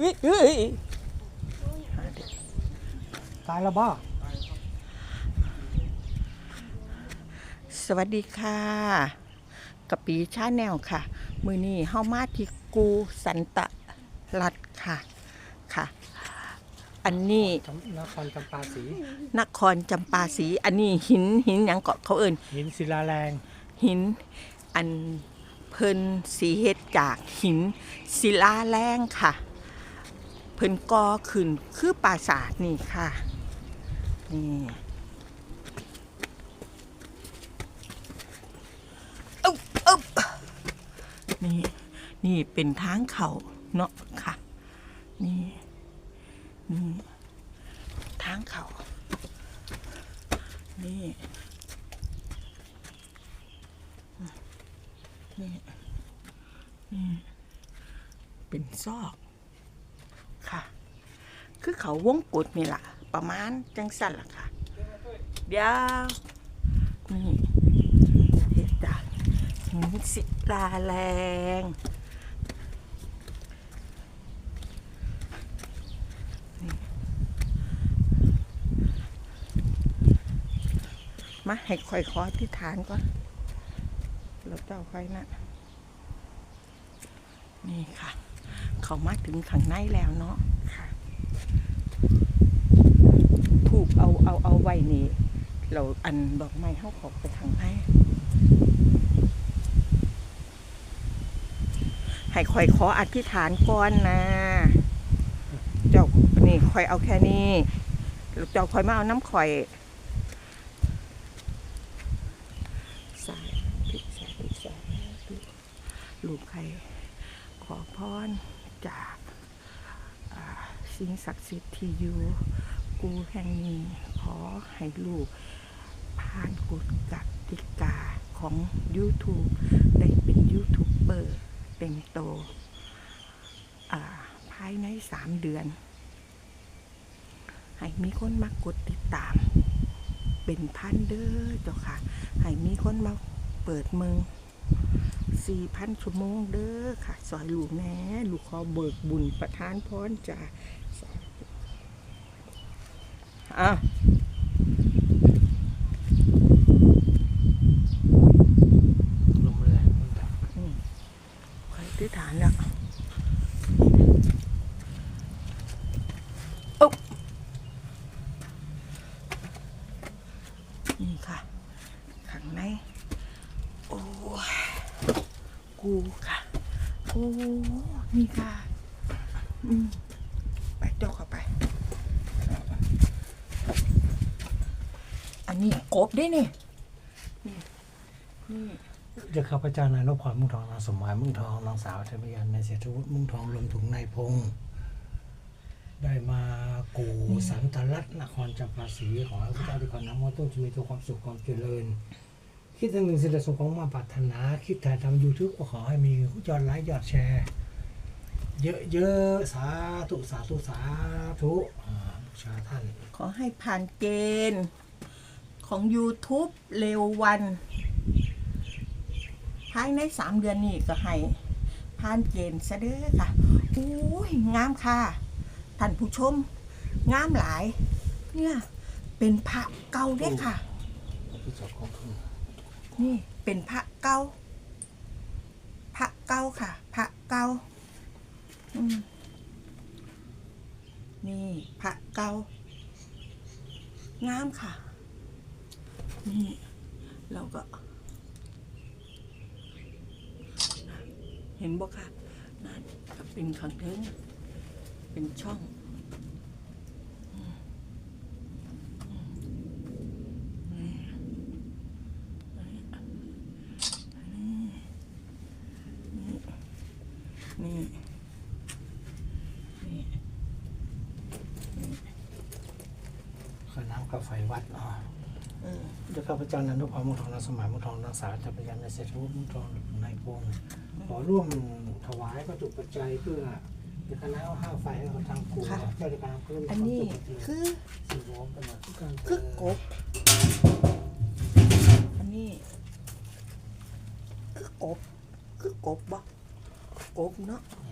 อุ้ยเอ้ยตายแล้วบ้าสวัสดีค่ะกะปีชาแนลค่ะ มือนี้เฮามาที่กูสันตะรัฐค่ะค่ะ อันนี้จำนครจำปาสีนครจำปาสีอันนี้หินหินหยังเกาะเขาเอิ้นหินศิลาแรงหินอันเพิ่นสีเฮ็ดจากหินศิลาแรงค่ะ เพิ่นก่อขึ้นคือปราสาทนี่ค่ะ นี่อึ๊บอึ๊บนี่ นี่เป็นทางเขาเนาะค่ะ นี่ นี่ทางเขา นี่ นี่ นี่ เป็นซอก คือเขาวงกดนี่ล่ะประมาณจังสั่นล่ะค่ะ เดี๋ยว นี่เฮ็ดจากหินศิลาแรงมาให้คอยขอที่ฐานก่อนแล้วเจ้าค่อยนะนี่ค่ะ เขามาถึงข้างในแล้วเนาะค่ะ ถูกเอาเอาเอาไว้นี่เราอันดอกไม้เข้าขอบไปทางในให้คอยขออธิษฐานก่อนนะ เจ้านี่คอยเอาแค่นี้แล้วเจ้าคอยมาเอาน้ำข่อยสายพิสายพิสายลูกใครขอพรจาก สิ่งศักดิ์สิทธิ์ที่อยู่กูแห่งนี้ขอให้ลูก ผ่านกฎกติกาของ YouTube ได้เป็นยูทูบเบอร์เต็มโตภายในสามเดือน ให้มีคนมากดติดตาม เป็นพันเด้อเจ้าค่ะ ให้มีคนมาเปิดเมือง สี่พันชั่วโมงเด้อค่ะสอยลูกแหน่ลูกขอเบิกบุญประทานพรจ้าอ้าว ลมแรง ใครที่ฐานเนี่ยอุ๊บนี่ค่ะ ข้างใน โอ้ย กูค่ะ โอ้ นี่ค่ะ อืม ไปเจ้าเข้าไป อันนี้กบได้นี่นี่ นี่ จะข้าพเจ้านายรบพรมุ่งทองนางสมหมายมุ่งทองนางสาวเทพยานนายเศรษฐวุฒิมุ่งทองรวมถึงนายพงษ์ได้มากูสันตรัตน์นครจำปาสีขอให้พระเจ้าที่ขอนำมาต้นชีวิตความสุขความเจริญ คิดถึงหนึ่งสิ่งใดสมของมาปรารถนา คิดถ่ายทำยูทูบก็ขอให้มียอดไลค์ยอดแชร์ เยอะๆสาธุสาธุสาธุอ่าบูชาท่าน ขอให้ผ่านเกณฑ์ของ YouTube เร็ววัน ภายในสามเดือนนี้ก็ให้ผ่านเกณฑ์ซะเด้อค่ะโอ้ยงามค่ะ ท่านผู้ชม งามหลาย เนี่ย เป็นพระเก่าเด้อค่ะที่จบของคุณ นี่เป็นพระเก่าพระเก่าค่ะ พระเก่านี่พระเก่างามค่ะ นี่เราก็ เห็นบ่ค่ะนั่นก็เป็นขังเทิงเป็นช่องอืมอืมนี่ นี่นี่คือน้ำกับไฟวัดเนาะเออเดี๋ยวข้าพเจ้านันทุพรมุ่งทองนางสมหมายมุ่งทองนางสาวจักรยานในเศรษฐวุฒิมุ่งทองนายพงษ์ขอร่วมถวายประจุปัจจัยเพื่อเป็นคณะเอาห้าไฟให้กับทางกูเจ้าในการเพิ่มอันนี้คือสิ่งของเป็นหลักที่การคือกบ อันนี้ คื